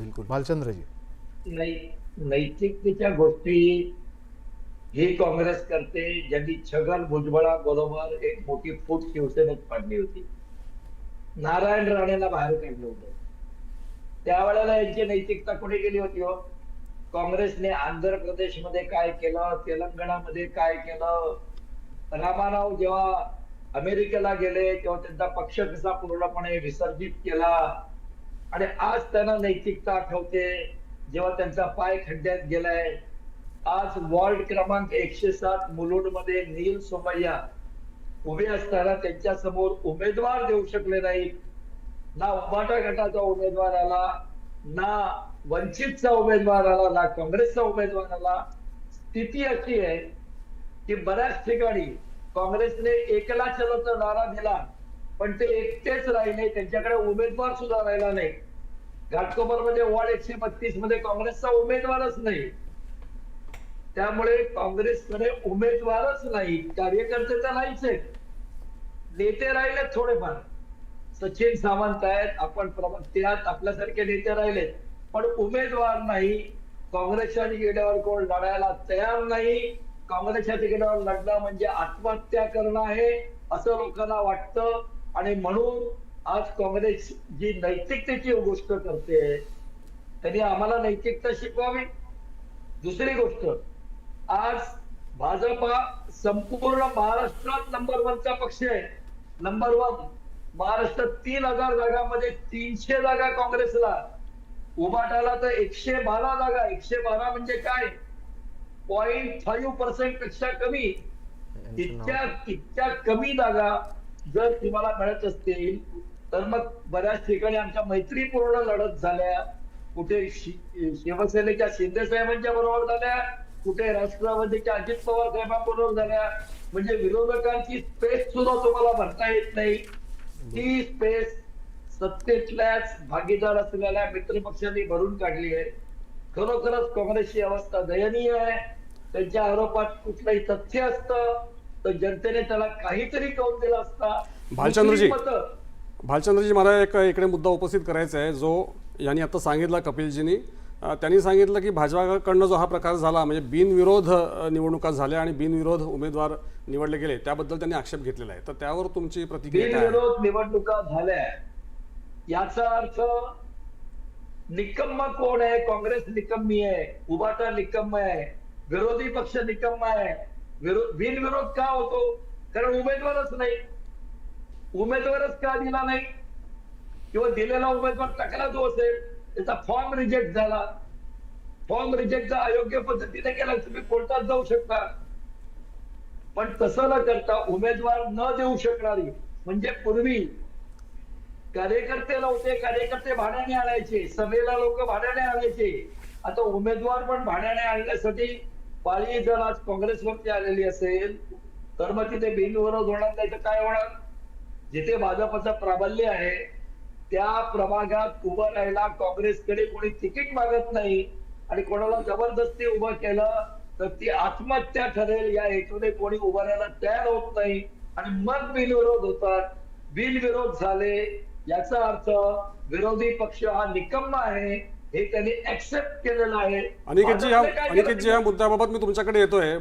बिलकुल. भालचंद्रजी नैतिकतेच्या गोष्टी ही काँग्रेस करते ज्यांनी छगन भुजबळा बरोबर एक मोठी फूट शिवसेनेत पाडली होती. नारायण राणेला बाहेर काढलं होतं. त्यावेळेला यांची नैतिकता कुठे गेली होती हो? काँग्रेसने आंध्र प्रदेशमध्ये काय केलं तेलंगणामध्ये काय केलं? रामाराव जेव्हा अमेरिकेला गेले तेव्हा त्यांचा पक्ष कसा पूर्णपणे विसर्जित केला? आणि आज त्यांना नैतिकता आठवते जेव्हा त्यांचा पाय खड्ड्यात गेलाय. आज वॉर्ड क्रमांक एकशे सात मुलुंडमध्ये नील सोमय्या उभे असताना त्यांच्यासमोर उमेदवार देऊ शकले नाहीत. ना उबाटा गटाचा उमेदवार आला ना वंचितचा उमेदवार आला ना काँग्रेसचा उमेदवार आला. स्थिती अशी आहे की बऱ्याच ठिकाणी काँग्रेसने एकला चलोचा नारा दिला. पण ते एकटेच राहिले त्यांच्याकडे उमेदवार सुद्धा राहिला नाही. घाटकोपरमध्ये वॉर्ड एकशे बत्तीसमध्ये काँग्रेसचा उमेदवारच नाही. त्यामुळे काँग्रेसकडे उमेदवारच नाही. कार्यकर्ते तर नाहीच आहेत नेते राहिले थोडेफार. सचिन सावंत आहेत. आपण त्यात आपल्यासारखे नेते राहिलेत. पण उमेदवार नाही. काँग्रेसच्या तिकिटावर कोण लढायला तयार नाही. काँग्रेसच्या तिकिटावर लढणं म्हणजे आत्महत्या करणं आहे असं लोकांना वाटतं. आणि म्हणून आज काँग्रेस जी नैतिकतेची गोष्ट करते त्यांनी आम्हाला नैतिकता शिकवावी. दुसरी गोष्ट आज भाजपा संपूर्ण महाराष्ट्रात नंबर वनचा पक्ष आहे. नंबर वन महाराष्ट्रात तीन हजार जागांमध्ये तीनशे जागा काँग्रेसला. उभाटाला तर एकशे बारा जागा एकशे बारा म्हणजे काय? पॉइंट फाईव्ह पर्सेंटपेक्षा कमी. इतक्या इतक्या कमी जागा जर तुम्हाला मिळत असतील तर मग बऱ्याच ठिकाणी आमच्या मैत्रीपूर्ण लढत झाल्या. कुठे शिवसेनेच्या शिंदे साहेबांच्या बरोबर झाल्या कुठे राष्ट्रवादीच्या अजित पवार साहेबांबरोबर झाल्या. म्हणजे विरोधकांची स्पेस सुद्धा तुम्हाला भरता येत नाही. ती स्पेस सत्तेतल्याच भागीदार असलेल्या मित्रपक्षांनी भरून काढली आहे. खरोखरच काँग्रेसची अवस्था दयनीय आहे. त्यांच्या आरोपात कुठलंही तथ्य असतं. तर जनतेने त्याला काहीतरी कौल दिला असता भालचंद्रजी. भालचंद्रजी मला एक इकडे मुद्दा उपस्थित करायचा आहे जो यांनी आता सांगितला कपिलजींनी त्यांनी सांगितलं की भाजपाकडनं जो हा प्रकार झाला म्हणजे बिनविरोध निवडणुका झाल्या आणि बिनविरोध उमेदवार निवडले गेले त्याबद्दल त्यांनी आक्षेप घेतलेला आहे तर त्यावर तुमची प्रतिक्रिया? बिनविरोध निवडणुका झाल्या याचा अर्थ निकम्मा कोण आहे काँग्रेस निकम्मी आहे उभाटा निकम्म आहे विरोधी पक्ष निकम्मा आहे बिनविरोध का होतो? कारण उमेदवारच नाही. उमेदवारच का दिला नाही? किंवा दिलेला उमेदवार टाकला जो असेल त्याचा फॉर्म रिजेक्ट झाला. फॉर्म रिजेक्ट अयोग्य पद्धतीने केला तुम्ही कोर्टात जाऊ शकता. पण तसं न करता उमेदवार न देऊ शकणारी म्हणजे पूर्वी कार्यकर्ते नव्हते कार्यकर्ते भाड्याने आणायचे. सभेला लोक भाड्याने आणायचे. आता उमेदवार पण भाड्याने आणण्यासाठी पाळी जर आज काँग्रेसवरती आलेली असेल तर मग तिथे बिनविरोध होणार नाही तर काय होणार? जिथे भाजपचं प्राबल्य आहे त्या प्रभागात उभं राहायला काँग्रेसकडे कोणी तिकीट मागत नाही आणि कोणाला जबरदस्ती उभं केलं तर ती आत्महत्या ठरेल या हेतूने कोणी उभं राहायला तयार होत नाही आणि मग बिनविरोध होतात. बिनविरोध झाले याचा अर्थ विरोधी पक्ष हा निकम्मा आहे. हे त्यांनी ऍक्सेप्ट केलेलं आहे अनिकेतजी केलं? अनिकेतजी ह्या मुद्द्याबाबत मी तुमच्याकडे येतोय